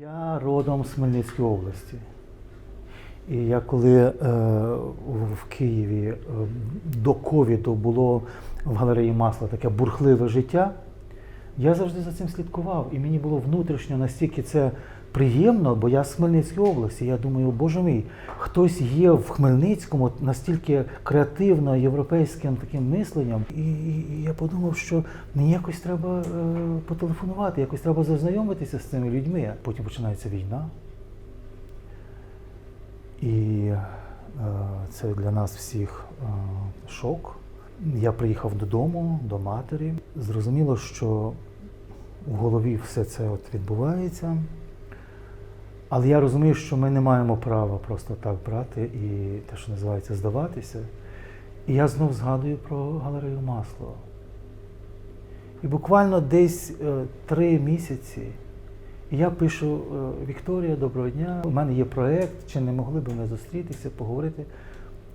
Я родом з Хмельницької області. І я коли е, в Києві е, до ковіду було в галереї масла таке бурхливе життя, я завжди за цим слідкував. І мені було внутрішньо настільки це приємно, бо я з Хмельницької області. Я думаю, боже мій, хтось є в Хмельницькому настільки креативно європейським таким мисленням. І, і, я подумав, що мені якось треба е, потелефонувати, якось треба зазнайомитися з цими людьми. Потім починається війна. І е, це для нас всіх е, шок. Я приїхав додому, до матері. Зрозуміло, що в голові все це от відбувається. Але я розумію, що ми не маємо права просто так брати і те, що називається, здаватися. І я знов згадую про галерею масло. І буквально десь е, три місяці я пишу е, Вікторія, доброго дня. У мене є проєкт, чи не могли б ми зустрітися, поговорити.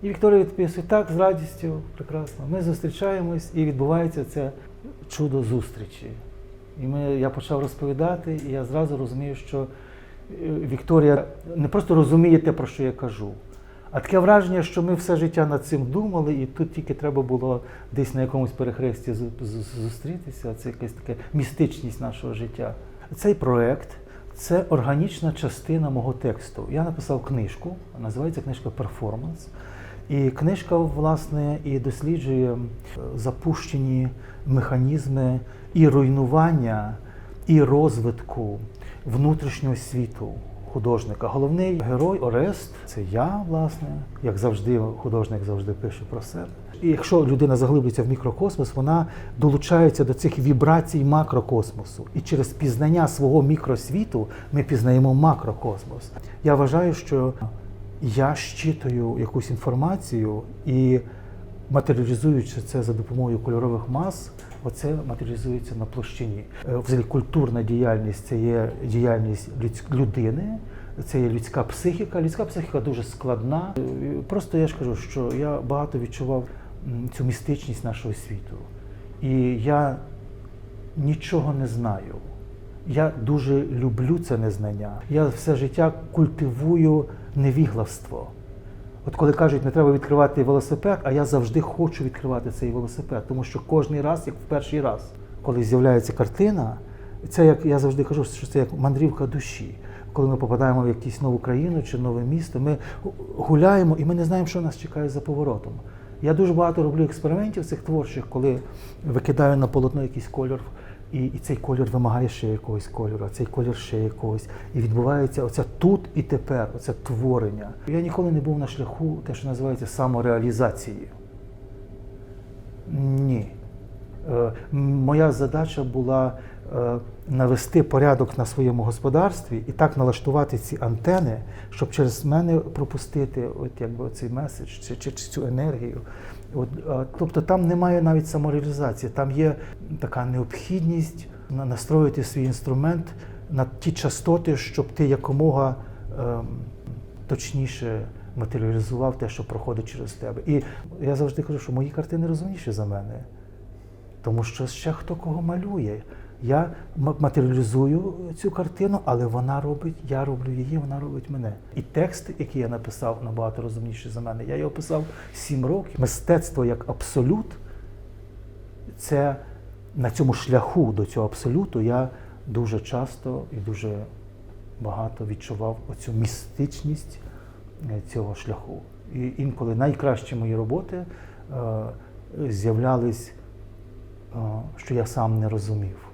І Вікторія відписує, так, з радістю, прекрасно. Ми зустрічаємось і відбувається це чудо зустрічі. І ми, я почав розповідати, і я зразу розумію, що Вікторія не просто розуміє те, про що я кажу, а таке враження, що ми все життя над цим думали, і тут тільки треба було десь на якомусь перехресті зу- зу- зустрітися. Це якась така містичність нашого життя. Цей проект це органічна частина мого тексту. Я написав книжку, називається книжка Перформанс. І книжка, власне, і досліджує е, запущені механізми і руйнування, і розвитку внутрішнього світу художника. Головний герой Орест це я, власне, як завжди, художник завжди пише про себе. І якщо людина заглиблюється в мікрокосмос, вона долучається до цих вібрацій макрокосмосу. І через пізнання свого мікросвіту ми пізнаємо макрокосмос. Я вважаю, що я щитую якусь інформацію і матеріалізуючи це за допомогою кольорових мас, оце матеріалізується на площині. Е, Взагалі культурна діяльність це є діяльність людини, це є людська психіка. Людська психіка дуже складна. Е, Просто я ж кажу, що я багато відчував цю містичність нашого світу. І я нічого не знаю. Я дуже люблю це незнання. Я все життя культивую невігластво. От коли кажуть, не треба відкривати велосипед, а я завжди хочу відкривати цей велосипед, тому що кожен раз, як в перший раз, коли з'являється картина, це як я завжди кажу, що це як мандрівка душі. Коли ми попадаємо в якусь нову країну чи нове місто, ми гуляємо і ми не знаємо, що нас чекає за поворотом. Я дуже багато роблю експериментів цих творчих, коли викидаю на полотно якийсь кольор, і, і цей колір вимагає ще якогось кольору, а цей колір ще якогось. І відбувається оце тут і тепер, оце творення. Я ніколи не був на шляху те, що називається самореалізації. Ні. Е, Моя задача була навести порядок на своєму господарстві і так налаштувати ці антени, щоб через мене пропустити от якби цей меседж чи, чи, чи цю енергію. От, е, тобто там немає навіть самореалізації, там є така необхідність настроїти свій інструмент на ті частоти, щоб ти якомога ем, точніше матеріалізував те, що проходить через тебе. І я завжди кажу, що мої картини розумніші за мене. Тому що ще хто кого малює. Я матеріалізую цю картину, але вона робить, я роблю її, вона робить мене. І текст, який я написав, набагато розумніший за мене. Я його писав сім років. Мистецтво як абсолют, це на цьому шляху до цього абсолюту я дуже часто і дуже багато відчував оцю містичність е, цього шляху. І інколи найкращі мої роботи е, з'являлись, е, що я сам не розумів.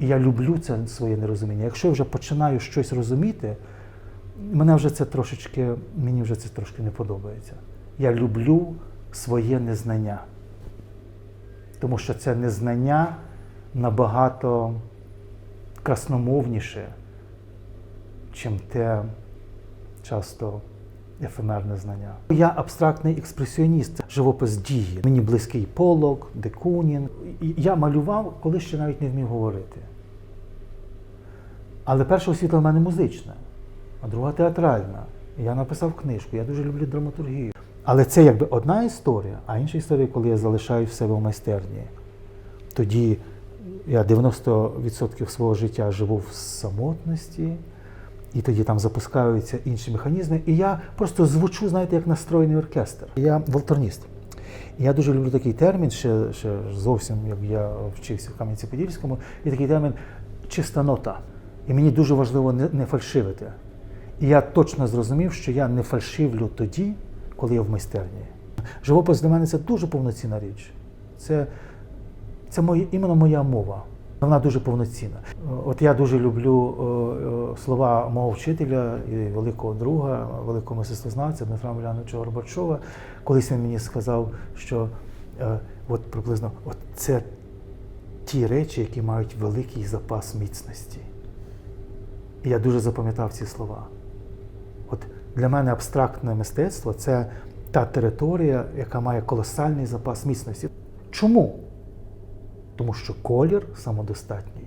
І я люблю це своє нерозуміння. Якщо я вже починаю щось розуміти, мене вже це трошечки, мені вже це трошки не подобається. Я люблю своє незнання. Тому що це незнання набагато красномовніше, чим те часто ефемерне знання. Я абстрактний експресіоніст, живопис дії. Мені близький Полок, Декунін. Я малював, коли ще навіть не вмів говорити. Але перша освіта в мене музична, а друга театральна. Я написав книжку, я дуже люблю драматургію. Але це якби одна історія, а інша історія, коли я залишаю в себе в майстерні. Тоді я 90% свого життя живу в самотності, і тоді там запускаються інші механізми. І я просто звучу, знаєте, як настроєний оркестр. Я волторніст. І я дуже люблю такий термін, ще, ще зовсім як я вчився в Кам'янці-Подільському, є такий термін чиста нота. І мені дуже важливо не, не фальшивити. І я точно зрозумів, що я не фальшивлю тоді, коли я в майстерні. Живопис для мене це дуже повноцінна річ. Це, це моє, іменно моя мова. Вона дуже повноцінна. От я дуже люблю е, е, слова мого вчителя і великого друга, великого мистецтвознавця Дмитра Миляновича Горбачова. Колись він мені сказав, що е, от приблизно от це ті речі, які мають великий запас міцності. І я дуже запам'ятав ці слова. От для мене абстрактне мистецтво це та територія, яка має колосальний запас міцності. Чому? Тому що колір самодостатній.